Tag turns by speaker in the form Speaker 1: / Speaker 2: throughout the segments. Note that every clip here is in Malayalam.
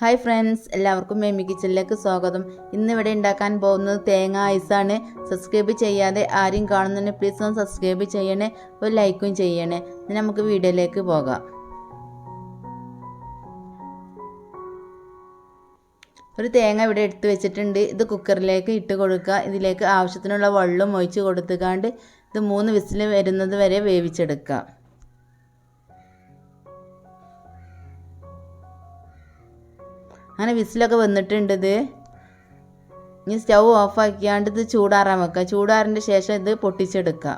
Speaker 1: ഹായ് ഫ്രണ്ട്സ് എല്ലാവർക്കും മേമി കിച്ചണിലേക്ക് സ്വാഗതം. ഇന്ന് ഇവിടെ ഉണ്ടാക്കാൻ പോകുന്നത് തേങ്ങ ഐസാണ്. സബ്സ്ക്രൈബ് ചെയ്യാതെ ആരും കാണുന്നുണ്ട് പ്ലീസ് ഒന്ന് സബ്സ്ക്രൈബ് ചെയ്യണേ ഒരു ലൈക്കും ചെയ്യണേ. ഇനി നമുക്ക് വീഡിയോയിലേക്ക് പോകാം. ഒരു തേങ്ങ ഇവിടെ എടുത്ത് വെച്ചിട്ടുണ്ട്. ഇത് കുക്കറിലേക്ക് ഇട്ട് കൊടുക്കുക. ഇതിലേക്ക് ആവശ്യത്തിനുള്ള വെള്ളം ഒഴിച്ച് കൊടുത്തുകാണ്ട് ഇത് മൂന്ന് വിസിൽ വരുന്നത് വരെ വേവിച്ചെടുക്കുക അങ്ങനെ വിസിലൊക്കെ വന്നിട്ടുണ്ട് ഇനി സ്റ്റൗ ഓഫാക്കിയാണ്ട് ഇത് ചൂടാറാൻ വെക്കുക ചൂടാറിന്റെ ശേഷം ഇത് പൊട്ടിച്ചെടുക്കുക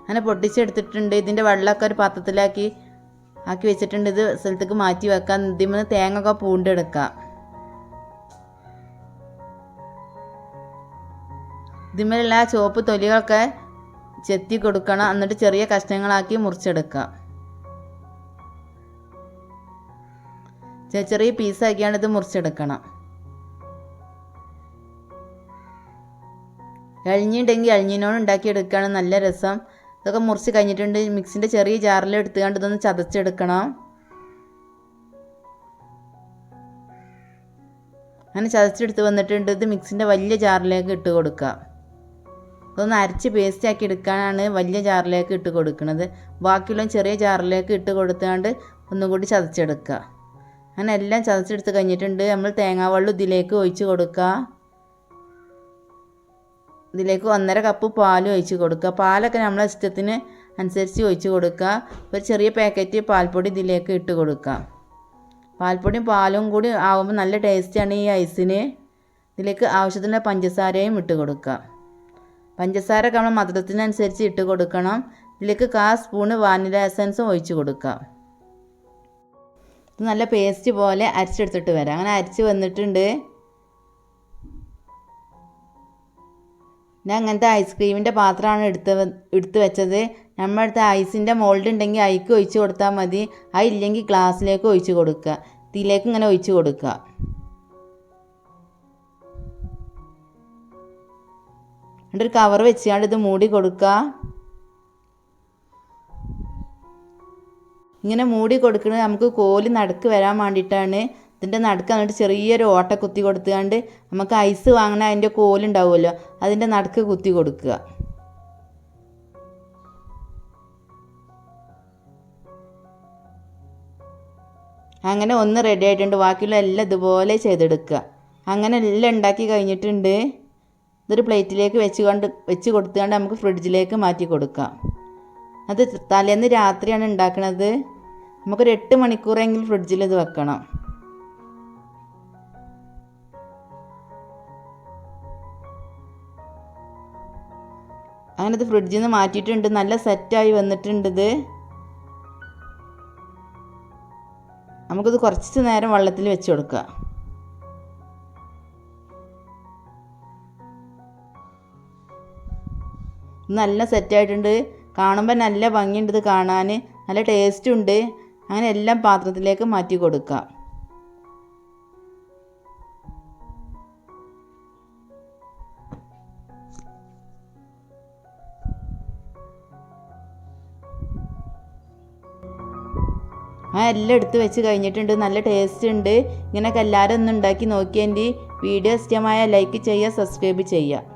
Speaker 1: അങ്ങനെ പൊട്ടിച്ചെടുത്തിട്ടുണ്ട്. ഇതിന്റെ വെള്ളമൊക്കെ ഒരു പാത്രത്തിലാക്കി ആക്കി വെച്ചിട്ടുണ്ട്. ഇത് സ്ഥലത്തേക്ക് മാറ്റി വെക്കാം. ഇതിൽ നിന്ന് തേങ്ങ ഒക്കെ പൂണ്ടെടുക്കാം. ഇതിന്മേലുള്ള ചുവപ്പ് തൊലികളൊക്കെ ചെത്തി കൊടുക്കണം. എന്നിട്ട് ചെറിയ കഷ്ണങ്ങളാക്കി മുറിച്ചെടുക്കുക. ചെറിയ പീസാക്കിയാണ് ഇത് മുറിച്ചെടുക്കണം. എളിഞ്ഞിട്ടുണ്ടെങ്കിൽ എളിഞ്ഞിനോട് ഉണ്ടാക്കിയെടുക്കുകയാണ് നല്ല രസം. ഇതൊക്കെ മുറിച്ച് കഴിഞ്ഞിട്ടുണ്ട്. മിക്സിന്റെ ചെറിയ ജാറിൽ എടുത്തുകൊണ്ട് ഇതൊന്ന് ചതച്ചെടുക്കണം. അങ്ങനെ ചതച്ചെടുത്ത് വന്നിട്ടുണ്ട്. ഇത് മിക്സിന്റെ വലിയ ജാറിലേക്ക് ഇട്ട് കൊടുക്കുക. ഇതൊന്ന് അരച്ച് പേസ്റ്റ് ആക്കി എടുക്കാനാണ് വലിയ ജാറിലേക്ക് ഇട്ട് കൊടുക്കുന്നത്. ബാക്കിയുള്ള ചെറിയ ജാറിലേക്ക് ഇട്ട് കൊടുത്താണ്ട് ഒന്നും കൂടി ചതച്ചെടുക്കുക. അങ്ങനെ എല്ലാം ചതച്ചെടുത്ത് കഴിഞ്ഞിട്ടുണ്ട്. നമ്മൾ തേങ്ങാവെള്ളം ഇതിലേക്ക് ഒഴിച്ച് കൊടുക്കുക. ഇതിലേക്ക് ഒന്നര കപ്പ് പാൽ ഒഴിച്ച് കൊടുക്കുക. പാലൊക്കെ നമ്മളെ ഇഷ്ടത്തിന് അനുസരിച്ച് ഒഴിച്ച് കൊടുക്കുക. ഒരു ചെറിയ പാക്കറ്റ് പാൽപ്പൊടി ഇതിലേക്ക് ഇട്ട് കൊടുക്കുക. പാൽപ്പൊടിയും പാലും കൂടി ആകുമ്പോൾ നല്ല ടേസ്റ്റാണ് ഈ ഐസിന്. ഇതിലേക്ക് ആവശ്യത്തിന് പഞ്ചസാരയും ഇട്ട് കൊടുക്കുക. പഞ്ചസാര നമ്മൾ മധുരത്തിനനുസരിച്ച് ഇട്ട് കൊടുക്കണം. ഇതിലേക്ക് കാ സ്പൂണ് വാനില എസൻസും ഒഴിച്ച് കൊടുക്കാം ഇത് നല്ല പേസ്റ്റ് പോലെ അരച്ചെടുത്തിട്ട് വരാം. അങ്ങനെ അരച്ച് വന്നിട്ടുണ്ട്. ഞാൻ അങ്ങനത്തെ ഐസ്ക്രീമിന്റെ പാത്രമാണ് എടുത്ത് എടുത്ത് വെച്ചത്. നമ്മളടുത്ത് ഐസിന്റെ മോൾഡ് ഉണ്ടെങ്കിൽ അയിക്ക് ഒഴിച്ച് കൊടുത്താൽ മതി. അതില്ലെങ്കിൽ ഗ്ലാസ്സിലേക്ക് ഒഴിച്ച് കൊടുക്കുക. ഇതിലേക്ക് ഇങ്ങനെ ഒഴിച്ച് കൊടുക്കുക. എന്നിട്ട് ഒരു കവർ വെച്ചുകൊണ്ട് ഇത് മൂടി കൊടുക്കുക ഇങ്ങനെ മൂടി കൊടുക്കുന്നത് നമുക്ക് കോൽ നടുക്ക് വരാൻ വേണ്ടിയിട്ടാണ് ഇതിന്റെ നടുക്ക് എന്നിട്ട് ചെറിയൊരു ഓട്ട കുത്തി കൊടുത്തുകൊണ്ട് നമുക്ക് ഐസ് വാങ്ങണ അതിന്റെ കോലുണ്ടാവുമല്ലോ അതിന്റെ നടുക്ക് കുത്തി കൊടുക്കുക. അങ്ങനെ ഒന്ന് റെഡി ആയിട്ടുണ്ട്. ബാക്കിയുള്ള എല്ലാം ഇതുപോലെ ചെയ്തെടുക്കുക. അങ്ങനെ എല്ലാം ഉണ്ടാക്കി കഴിഞ്ഞിട്ടുണ്ട്. ഇതൊരു പ്ലേറ്റിലേക്ക് വെച്ച് കൊണ്ട് വെച്ച് കൊടുത്തുകൊണ്ട് നമുക്ക് ഫ്രിഡ്ജിലേക്ക് മാറ്റി കൊടുക്കാം. അത് തലേന്ന് രാത്രിയാണ് ഉണ്ടാക്കുന്നത് നമുക്കൊരു എട്ട് മണിക്കൂറെങ്കിലും ഫ്രിഡ്ജിൽ ഇത് വെക്കണം. അങ്ങനെ ഇത് ഫ്രിഡ്ജിൽ നിന്ന് മാറ്റിയിട്ടുണ്ട്. നല്ല സെറ്റായി വന്നിട്ടുണ്ട് ഇത്. നമുക്കിത് കുറച്ച് നേരം വെള്ളത്തിൽ വെച്ച് കൊടുക്കുക നല്ല സെറ്റായിട്ടുണ്ട് കാണുമ്പോൾ നല്ല ഭംഗിയുണ്ട് ഇത് കാണാൻ. നല്ല ടേസ്റ്റും ഉണ്ട്. അങ്ങനെ എല്ലാം പാത്രത്തിലേക്ക് മാറ്റി കൊടുക്കാം. ആ എല്ലാം എടുത്ത് വെച്ച് കഴിഞ്ഞിട്ടുണ്ട്. നല്ല ടേസ്റ്റ് ഉണ്ട്. ഇങ്ങനെയൊക്കെ എല്ലാവരും ഒന്ന് ഉണ്ടാക്കി നോക്കിയതിന്റെ വീഡിയോ ഇഷ്ടമായ ലൈക്ക് ചെയ്യുക സബ്സ്ക്രൈബ് ചെയ്യുക.